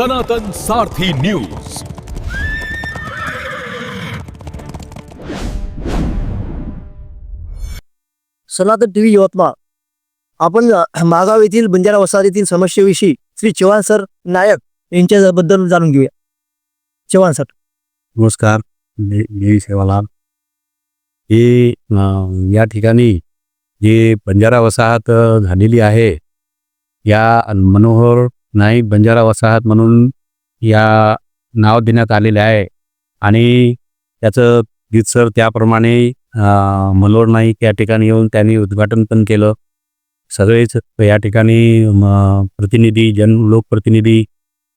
सनातन Sarathi news. Sanatan TV Yavatmal. आपण मागाव येथील बंजारा वसाहतीतील समस्येविषयी श्री चव्हाण सर नायक यांच्याबद्दल जाणून घेऊया. चव्हाण सर. नमस्कार मी मी सेवालाल. हे या ठिकाणी जे बंजारा वसाहत झालेली आहे या मनोहर नाईक बंजारा वसाहत म्हणून या नाव देण्यात आलेले आहे. आणि त्याचं गीतसर त्याप्रमाणे मलोर नाईक या ठिकाणी येऊन त्यांनी उद्घाटन पण केलं. सगळेच या ठिकाणी प्रतिनिधी जन लोकप्रतिनिधी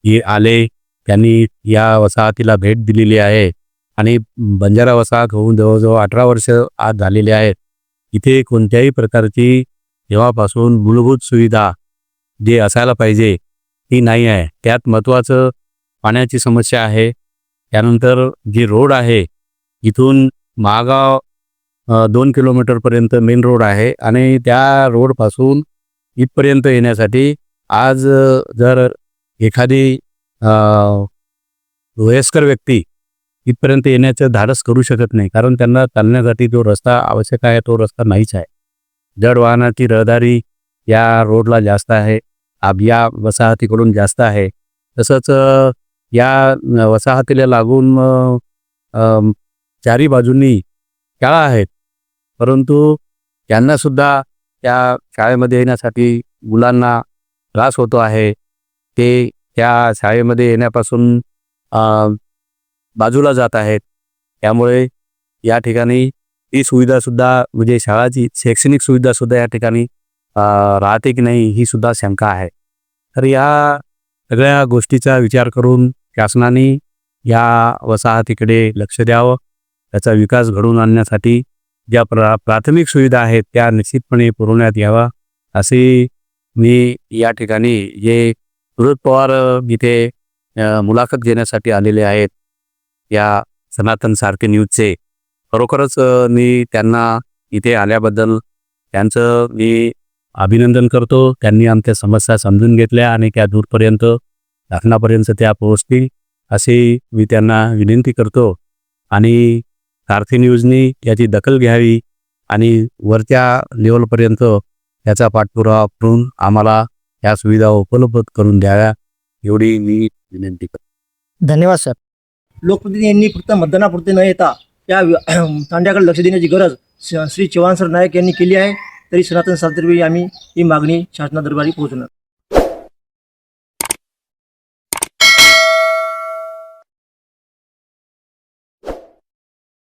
हे आले. त्यांनी या वसाहतीला भेट दिलेली आहे. आणि बंजारा वसाहत होऊन जवळजवळ अठरा वर्ष आज झालेली आहेत. इथे कोणत्याही प्रकारची जेव्हापासून मूलभूत सुविधा जे असायला पाहिजे ती नाही आहे. त्यात महत्त्वाचं पाण्याची समस्या आहे. त्यानंतर जी रोड आहे इथून महागाव दोन किलोमीटरपर्यंत मेन रोड आहे आणि त्या रोडपासून इथपर्यंत येण्यासाठी आज जर एखादी वयस्कर व्यक्ती इथपर्यंत येण्याचं धाडस करू शकत नाही कारण त्यांना चालण्यासाठी जो रस्ता आवश्यक आहे तो रस्ता नाहीच आहे. जड वाहनाची रहदारी या रोडला जास्त आहे. या वसाहतीकडून जास्त आहे. तसंच या वसाहतीला लागून चारी बाजूंनी शाळा आहेत. परंतु त्यांनासुद्धा त्या शाळेमध्ये येण्यासाठी मुलांना त्रास होतो आहे. ते त्या शाळेमध्ये येण्यापासून बाजूला जात आहेत. त्यामुळे या ठिकाणी ही सुविधासुद्धा म्हणजे शाळाची शैक्षणिक सुविधासुद्धा या ठिकाणी राहते की नाही ही सुद्धा शंका आहे. तर या सगळ्या गोष्टीचा विचार करून शासनाने या वसाहतीकडे लक्ष द्यावं. त्याचा विकास घडवून आणण्यासाठी ज्या प्रा प्राथमिक सुविधा आहेत त्या निश्चितपणे पुरवण्यात याव्या. असे मी या ठिकाणी जे सुरज पवार इथे मुलाखत घेण्यासाठी आलेले आहेत या सनातन सारखे न्यूजचे. खरोखरच मी त्यांना इथे आल्याबद्दल त्यांचं मी अभिनंदन करतो. त्यांनी आमच्या समस्या समजून घेतल्या आणि त्या दूरपर्यंत शासनापर्यंत त्या पोहोचतील अशी मी त्यांना विनंती करतो. आणि सारथी न्यूजनी याची दखल घ्यावी आणि वरच्या लेवलपर्यंत याचा पाठपुरावा करून आम्हाला या सुविधा उपलब्ध करून द्याव्या एवढी मी विनंती करतो. धन्यवाद सर. लोकप्रतिनिधी यांनी फक्त मतदानापुरते न येता या वि- तांड्याकडे लक्ष देण्याची गरज श- श्री चव्हाण सर नायक यांनी केली आहे. तरी सनातन सातर्फे आम्ही ही मागणी शासनादरबारी पोहोचवणार.